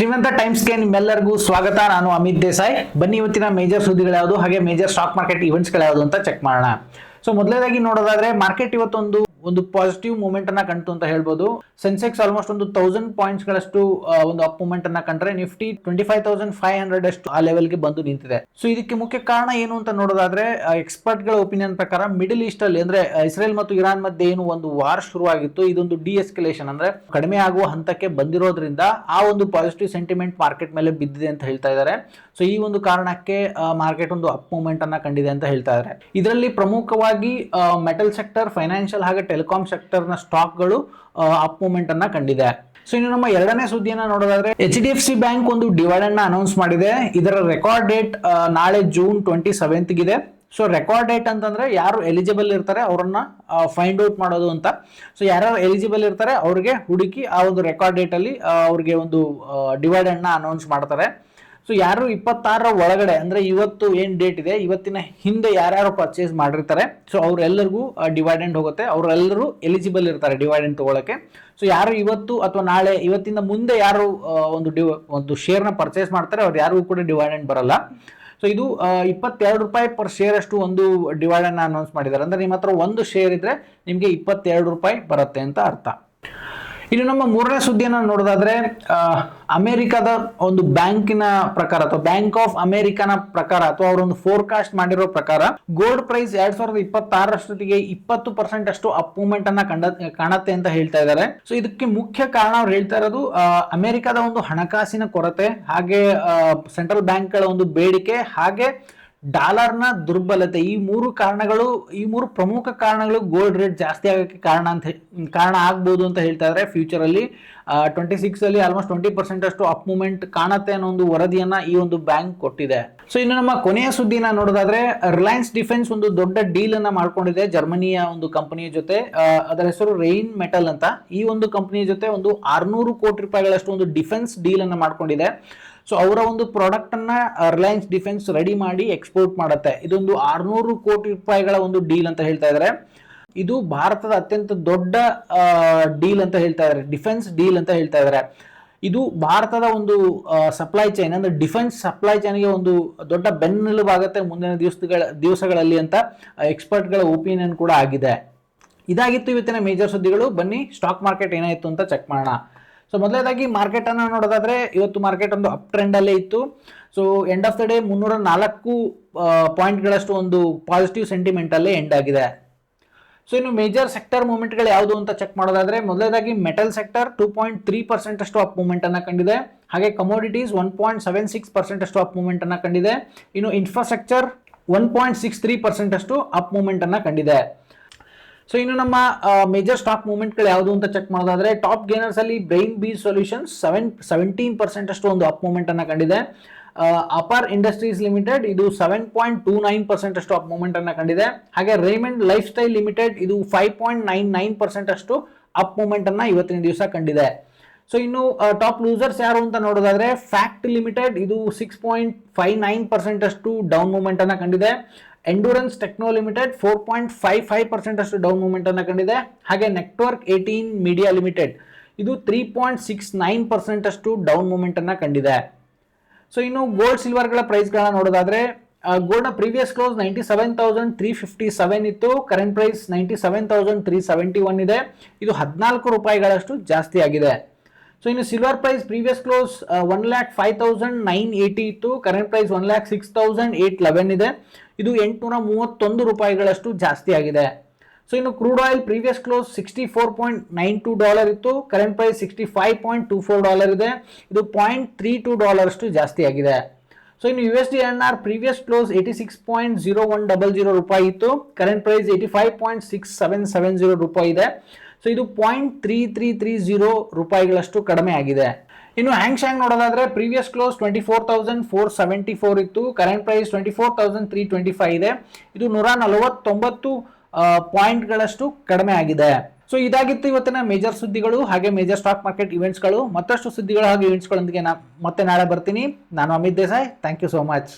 ಶ್ರೀಮಂತ ಟೈಮ್ಸ್ಗೆ ನಿಮ್ಮೆಲ್ಲರಿಗೂ ಸ್ವಾಗತ. ನಾನು ಅಮಿತ್ ದೇಸಾಯ್. ಬನ್ನಿ ಇವತ್ತಿನ ಮೇಜರ್ ಸುದ್ದಿಗಳು ಯಾವುದು ಹಾಗೆ ಮೇಜರ್ ಸ್ಟಾಕ್ ಮಾರ್ಕೆಟ್ ಇವೆಂಟ್ಸ್ಗಳು ಯಾವುದು ಅಂತ ಚೆಕ್ ಮಾಡೋಣ. ಸೊ ಮೊದಲನೇದಾಗಿ ನೋಡೋದಾದ್ರೆ ಮಾರ್ಕೆಟ್ ಇವತ್ತೊಂದು ಒಂದು ಪಾಸಿಟಿವ್ ಮೂಮೆಂಟ್ ಅನ್ನ ಕಂಡು ಅಂತ ಹೇಳ್ಬೋದು. ಸೆನ್ಸೆಕ್ಸ್ ಆಲ್ಮೋಸ್ಟ್ ಒಂದು ತೌಸಂಡ್ ಪಾಯಿಂಟ್ಸ್ ಗಳಷ್ಟು ಒಂದು ಅಪ್ ಮೂಮೆಂಟ್ ಅನ್ನ ಕಂಡ್ರೆ Nifty twenty five thousand five hundred ಅಷ್ಟು ಆ ಲೆವೆಲ್ಗೆ ಬಂದು ನಿಂತಿದೆ. ಸೊ ಇದಕ್ಕೆ ಮುಖ್ಯ ಕಾರಣ ಏನು ಅಂತ ನೋಡೋದಾದ್ರೆ ಎಕ್ಸ್ಪರ್ಟ್ಗಳ ಒಪಿನಿಯನ್ ಪ್ರಕಾರ ಮಿಡಲ್ ಈಸ್ಟ್ ಅಲ್ಲಿ ಅಂದ್ರೆ ಇಸ್ರೇಲ್ ಮತ್ತು ಇರಾನ್ ಮಧ್ಯೆ ಏನು ಒಂದು ವಾರ್ ಶುರುವಾಗಿತ್ತು, ಇದೊಂದು ಡಿ ಎಸ್ಕಲೇಷನ್ ಅಂದ್ರೆ ಕಡಿಮೆ ಆಗುವ ಹಂತಕ್ಕೆ ಬಂದಿರೋದ್ರಿಂದ ಆ ಒಂದು ಪಾಸಿಟಿವ್ ಸೆಂಟಿಮೆಂಟ್ ಮಾರ್ಕೆಟ್ ಮೇಲೆ ಬಿದ್ದಿದೆ ಅಂತ ಹೇಳ್ತಾ ಇದ್ದಾರೆ ಸೊ ಈ ಒಂದು ಕಾರಣಕ್ಕೆ ಮಾರ್ಕೆಟ್ ಒಂದು ಅಪ್ ಮೂಮೆಂಟ್ ಅನ್ನ ಕಂಡಿದೆ ಅಂತ ಹೇಳ್ತಾ ಇದ್ದಾರೆ ಇದರಲ್ಲಿ ಪ್ರಮುಖವಾಗಿ ಮೆಟಲ್ ಸೆಕ್ಟರ್ ಫೈನಾನ್ಷಿಯಲ್ ಹಾಗೆ ಟೆಲಿಕಾಂ ಸೆಕ್ಟರ್ನ ಸ್ಟಾಕ್ಗಳು ಅಪ್ ಮೂಮೆಂಟ್ ಅನ್ನ ಕಂಡಿದೆ. ಸೊ ಇನ್ನು ನಮ್ಮ ಎರಡನೇ ಸುದ್ದಿಯನ್ನ ನೋಡೋದಾದ್ರೆ H D F C bank ಒಂದು ಡಿವೈಡೆಂಡ್ನ ಅನೌನ್ಸ್ ಮಾಡಿದೆ. ಇದರ ರೆಕಾರ್ಡ್ ಡೇಟ್ ನಾಳೆ ಜೂನ್ ಟ್ವೆಂಟಿ ಸೆವೆಂತ್ ಇದೆ ಸೊ ರೆಕಾರ್ಡ್ ಡೇಟ್ ಅಂತಂದ್ರೆ ಯಾರು ಎಲಿಜಿಬಲ್ ಇರ್ತಾರೆ ಅವರನ್ನ ಫೈಂಡ್ ಔಟ್ ಮಾಡೋದು ಅಂತ. ಸೊ ಯಾರ್ಯಾರು ಎಲಿಜಿಬಲ್ ಇರ್ತಾರೆ ಅವ್ರಿಗೆ ಹುಡುಕಿ ಆ ಒಂದು ರೆಕಾರ್ಡ್ ಡೇಟ್ ಅಲ್ಲಿ ಅವ್ರಿಗೆ ಒಂದು ಡಿವೈಡೆಂಡ್ನ ಅನೌನ್ಸ್ ಮಾಡ್ತಾರೆ. ಸೊ ಯಾರು ಇಪ್ಪತ್ತಾರರ ಒಳಗಡೆ, ಅಂದ್ರೆ ಇವತ್ತು ಏನು ಡೇಟ್ ಇದೆ, ಇವತ್ತಿನ ಹಿಂದೆ ಯಾರ್ಯಾರು ಪರ್ಚೇಸ್ ಮಾಡಿರ್ತಾರೆ ಸೊ ಅವರೆಲ್ಲರಿಗೂ ಡಿವೈಡೆಂಡ್ ಹೋಗುತ್ತೆ. ಅವರೆಲ್ಲರೂ ಎಲಿಜಿಬಲ್ ಇರ್ತಾರೆ ಡಿವೈಡೆಂಟ್ ತಗೊಳಕ್ಕೆ. ಸೊ ಯಾರು ಇವತ್ತು ಅಥವಾ ನಾಳೆ ಇವತ್ತಿನ ಮುಂದೆ ಯಾರು ಒಂದು ಡಿವ ಒಂದು ಶೇರ್ನ ಪರ್ಚೇಸ್ ಮಾಡ್ತಾರೆ, ಅವ್ರು ಯಾರಿಗೂ ಕೂಡ ಡಿವೈಡೆಂಡ್ ಬರಲ್ಲ. ಸೊ ಇದು ಇಪ್ಪತ್ತೆರಡು ರೂಪಾಯಿ ಪರ್ ಶೇರ್ ಅಷ್ಟು ಒಂದು ಡಿವೈಡೆಂಡ್ ಅನೌನ್ಸ್ ಮಾಡಿದ್ದಾರೆ. ಅಂದ್ರೆ ನಿಮ್ಮ ಹತ್ರ ಒಂದು ಶೇರ್ ಇದ್ರೆ ನಿಮಗೆ ಇಪ್ಪತ್ತೆರಡು ರೂಪಾಯಿ ಬರುತ್ತೆ ಅಂತ ಅರ್ಥ. ಇನ್ನು ನಮ್ಮ ಮೂರನೇ ಸುದ್ದಿಯನ್ನು ನೋಡೋದಾದ್ರೆ ಅಮೆರಿಕದ ಒಂದು ಬ್ಯಾಂಕಿನ ಪ್ರಕಾರ ಅಥವಾ ಬ್ಯಾಂಕ್ ಆಫ್ ಅಮೆರಿಕನ ಪ್ರಕಾರ ಅಥವಾ ಅವರೊಂದು ಫೋರ್ಕಾಸ್ಟ್ ಮಾಡಿರೋ ಪ್ರಕಾರ ಗೋಲ್ಡ್ ಪ್ರೈಸ್ ಎರಡ್ ಸಾವಿರದ ಇಪ್ಪತ್ತಾರರಷ್ಟೊತ್ತಿಗೆ ಇಪ್ಪತ್ತು ಪರ್ಸೆಂಟ್ ಅಷ್ಟು ಅಪ್ ಮೂವ್ಮೆಂಟ್ ಅನ್ನ ಕಂಡ, ಕಾಣತ್ತೆ ಅಂತ ಹೇಳ್ತಾ ಇದ್ದಾರೆ. ಸೊ ಇದಕ್ಕೆ ಮುಖ್ಯ ಕಾರಣ ಅವ್ರು ಹೇಳ್ತಾ ಇರೋದು ಅಮೆರಿಕದ ಒಂದು ಹಣಕಾಸಿನ ಕೊರತೆ, ಹಾಗೆ ಸೆಂಟ್ರಲ್ ಬ್ಯಾಂಕ್ಗಳ ಒಂದು ಬೇಡಿಕೆ, ಹಾಗೆ ಡಾಲರ್ನ ದುರ್ಬಲತೆ. ಈ ಮೂರು ಕಾರಣಗಳು, ಈ ಮೂರು ಪ್ರಮುಖ ಕಾರಣಗಳು ಗೋಲ್ಡ್ ರೇಟ್ ಜಾಸ್ತಿ ಆಗೋಕ್ಕೆ ಕಾರಣ ಅಂತ ಕಾರಣ ಆಗ್ಬೋದು ಅಂತ ಹೇಳ್ತಾ ಇದ್ದಾರೆ ಫ್ಯೂಚರಲ್ಲಿ ಟ್ವೆಂಟಿ ಸಿಕ್ಸ್ ಅಲ್ಲಿ ಆಲ್ಮೋಸ್ಟ್ ಟ್ವೆಂಟಿ ಪರ್ಸೆಂಟ್ ಅಷ್ಟು ಅಪ್ ಮೂಮೆಂಟ್ ಕಾಣತ್ತೆ ಅನ್ನೋ ಒಂದು ವರದಿಯನ್ನ ಈ ಒಂದು ಬ್ಯಾಂಕ್ ಕೊಟ್ಟಿದೆ. ಸೊ ಇನ್ನು ನಮ್ಮ ಕೊನೆಯ ಸುದ್ದಿನ ನೋಡೋದಾದ್ರೆ ರಿಲಯನ್ಸ್ ಡಿಫೆನ್ಸ್ ಒಂದು ದೊಡ್ಡ ಡೀಲ್ ಅನ್ನ ಮಾಡ್ಕೊಂಡಿದೆ ಜರ್ಮನಿಯ ಒಂದು ಕಂಪನಿಯ ಜೊತೆ. ಅದರ ಹೆಸರು ರೈನ್ ಮೆಟಲ್ ಅಂತ. ಈ ಒಂದು ಕಂಪನಿಯ ಜೊತೆ ಒಂದು ಆರ್ನೂರು ಕೋಟಿ ರೂಪಾಯಿಗಳಷ್ಟು ಒಂದು ಡಿಫೆನ್ಸ್ ಡೀಲ್ ಅನ್ನ ಮಾಡ್ಕೊಂಡಿದೆ. ಸೊ ಅವರ ಒಂದು ಪ್ರಾಡಕ್ಟ್ ಅನ್ನ ರಿಲಯನ್ಸ್ ಡಿಫೆನ್ಸ್ ರೆಡಿ ಮಾಡಿ ಎಕ್ಸ್ಪೋರ್ಟ್ ಮಾಡುತ್ತೆ. ಇದೊಂದು ಆರ್ನೂರು ಕೋಟಿ ರೂಪಾಯಿಗಳ ಒಂದು ಡೀಲ್ ಅಂತ ಹೇಳ್ತಾ ಇದ್ದಾರೆ ಇದು ಭಾರತದ ಅತ್ಯಂತ ದೊಡ್ಡ ಡೀಲ್ ಅಂತ ಹೇಳ್ತಾ ಇದ್ದಾರೆ ಡಿಫೆನ್ಸ್ ಡೀಲ್ ಅಂತ ಹೇಳ್ತಾ ಇದ್ದಾರೆ ಇದು ಭಾರತದ ಒಂದು ಸಪ್ಲೈ ಚೈನ್ ಅಂದ್ರೆ ಡಿಫೆನ್ಸ್ ಸಪ್ಲೈ ಚೈನ್ಗೆ ಒಂದು ದೊಡ್ಡ ಬೆನ್ನೆಲುಬಾಗುತ್ತೆ ಮುಂದಿನ ದಿವಸಗಳ, ದಿವಸಗಳಲ್ಲಿ ಅಂತ ಎಕ್ಸ್ಪರ್ಟ್ಗಳ ಒಪಿನಿಯನ್ ಕೂಡ ಆಗಿದೆ. ಇದಾಗಿತ್ತು ಇವತ್ತಿನ ಮೇಜರ್ ಸುದ್ದಿಗಳು. ಬನ್ನಿ ಸ್ಟಾಕ್ ಮಾರ್ಕೆಟ್ ಏನಾಯಿತು ಅಂತ ಚೆಕ್ ಮಾಡೋಣ. ಸೊ ಮೊದಲೇದಾಗಿ ಮಾರ್ಕೆಟ್ ಅನ್ನು ನೋಡೋದಾದ್ರೆ ಇವತ್ತು ಮಾರ್ಕೆಟ್ ಒಂದು ಅಪ್ ಟ್ರೆಂಡ್ ಅಲ್ಲೇ ಇತ್ತು. So end of the day ಮುನ್ನೂರ ನಾಲ್ಕು ಪಾಯಿಂಟ್ಗಳಷ್ಟು ಒಂದು ಪಾಸಿಟಿವ್ ಸೆಂಟಿಮೆಂಟ್ ಅಲ್ಲೇ ಎಂಡ್ ಆಗಿದೆ. ಸೊ ಇನ್ನು ಮೇಜರ್ ಸೆಕ್ಟರ್ ಮೂವ್ಮೆಂಟ್ಗಳು ಯಾವುದು ಅಂತ ಚೆಕ್ ಮಾಡೋದಾದ್ರೆ ಮೊದಲೇದಾಗಿ metal sector two point three percent ಅಷ್ಟು ಅಪ್ ಮೂವ್ಮೆಂಟ್ ಅನ್ನ ಕಂಡಿದೆ. ಹಾಗೆ commodities one point seven six percent ಅಷ್ಟು ಅಪ್ ಮೂವ್ಮೆಂಟ್ ಅನ್ನ ಕಂಡಿದೆ. ಇನ್ನು infrastructure one point six three percent ಅಷ್ಟು ಅಪ್ ಮೂವ್ಮೆಂಟ್ ಅನ್ನ ಕಂಡಿದೆ. ಸೊ ಇನ್ನು ನಮ್ಮ ಮೇಜರ್ ಸ್ಟಾಕ್ ಮೂವ್ಮೆಂಟ್ಗಳು ಯಾವುದು ಅಂತ ಚೆಕ್ ಮಾಡೋದಾದ್ರೆ ಟಾಪ್ ಗೇನರ್ಸ್ ಅಲ್ಲಿ brain B solution seven seventeen percent ಅಷ್ಟು ಒಂದು ಅಪ್ ಮೂವ್ಮೆಂಟ್ ಅನ್ನ ಕಂಡಿದೆ. ಅಪರ್ ಇಂಡಸ್ಟ್ರೀಸ್ ಲಿಮಿಟೆಡ್ ಇದು seven point two nine percent ಅಷ್ಟು ಅಪ್ ಮೂವ್ಮೆಂಟ್ ಅನ್ನ ಕಂಡಿದೆ. ಹಾಗೆ ರೇಮಂಡ್ ಲೈಫ್ ಸ್ಟೈಲ್ ಲಿಮಿಟೆಡ್ ಇದು five point nine nine percent ಅಷ್ಟು ಅಪ್ ಮೂವ್ಮೆಂಟ್ ಅನ್ನ ಇವತ್ತಿನ ದಿವಸ ಕಂಡಿದೆ. ಸೊ ಇನ್ನು ಟಾಪ್ ಲೂಸರ್ಸ್ ಯಾರು ಅಂತ ನೋಡೋದಾದ್ರೆ ಫ್ಯಾಕ್ಟ್ ಲಿಮಿಟೆಡ್ ಇದು six point five nine percent ಅಷ್ಟು ಡೌನ್ ಮೂವ್ಮೆಂಟ್ ಅನ್ನ ಕಂಡಿದೆ. Endurance techno limited four point five five percent ಅಷ್ಟು ಡೌನ್ ಮೂಮೆಂಟ್ ಅನ್ನು ಕಂಡಿದೆ. ಹಾಗೆ ನೆಟ್ವರ್ಕ್ ಏಯ್ಟೀನ್ ಮೀಡಿಯಾ ಲಿಮಿಟೆಡ್ ಇದು three point six nine percent ಅಷ್ಟು ಡೌನ್ ಮೂಮೆಂಟ್ ಅನ್ನು ಕಂಡಿದೆ. ಸೊ ಇನ್ನು ಗೋಲ್ಡ್ ಸಿಲ್ವರ್ಗಳ ಪ್ರೈಸ್ಗಳನ್ನ ನೋಡೋದಾದ್ರೆ ಗೋಲ್ಡ್ನ previous close ninety seven thousand three fifty seven ಇತ್ತು. Current price ninety seven thousand three seventy one ಇದೆ. ಇದು ಹದಿನಾಲ್ಕು ರೂಪಾಯಿಗಳಷ್ಟು ಜಾಸ್ತಿ ಆಗಿದೆ. ಸೊ ಇನ್ನು silver price previous close one lakh five thousand nine eighty ಇತ್ತು current price one lakh six thousand eight eleven ಇದೆ. ಇದು ಎಂಟುನೂರ ಮೂವತ್ತೊಂದು ರೂಪಾಯಿಗಳಷ್ಟು ಜಾಸ್ತಿ ಆಗಿದೆ. ಸೊ ಇನ್ನು crude oil previous close sixty four point nine two dollar ಇತ್ತು. Current price sixty five point two four dollar ಇದೆ. ಇದು ಪಾಯಿಂಟ್ ತ್ರೀ ಟು ಡಾಲರ್ ಅಷ್ಟು ಜಾಸ್ತಿ ಆಗಿದೆ. ಸೊ ಇನ್ನು U S D N R previous close eighty six point zero one double zero ರೂಪಾಯಿ ಇತ್ತು. Current price eighty five point six seven seven zero ರೂಪಾಯಿ ಇದೆ. ಸೊ ಇದು point three three three zero ರೂಪಾಯಿಗಳಷ್ಟು ಕಡಿಮೆ ಆಗಿದೆ. ಇನ್ನು ಹ್ಯಾಂಗ್ ಶ್ಯಾಂಗ್ ನೋಡೋದಾದ್ರೆ previous close twenty four thousand four seventy four ಇತ್ತು. Current price twenty four thousand three twenty five ಇದೆ. ಇದು ನೂರ ನಲವತ್ತೊಂಬತ್ತು ಪಾಯಿಂಟ್ಗಳಷ್ಟು ಕಡಿಮೆ ಆಗಿದೆ. ಸೊ ಇದಾಗಿತ್ತು ಇವತ್ತಿನ ಮೇಜರ್ ಸುದ್ದಿಗಳು, ಹಾಗೆ ಮೇಜರ್ ಸ್ಟಾಕ್ ಮಾರ್ಕೆಟ್ ಇವೆಂಟ್ಸ್ಗಳು ಮತ್ತಷ್ಟು ಸುದ್ದಿಗಳು ಹಾಗೆ ಇವೆಂಟ್ಸ್ಗಳೊಂದಿಗೆ ನಾ ಮತ್ತೆ ನಾಳೆ ಬರ್ತೀನಿ. ನಾನು Amit Desai. Thank you so much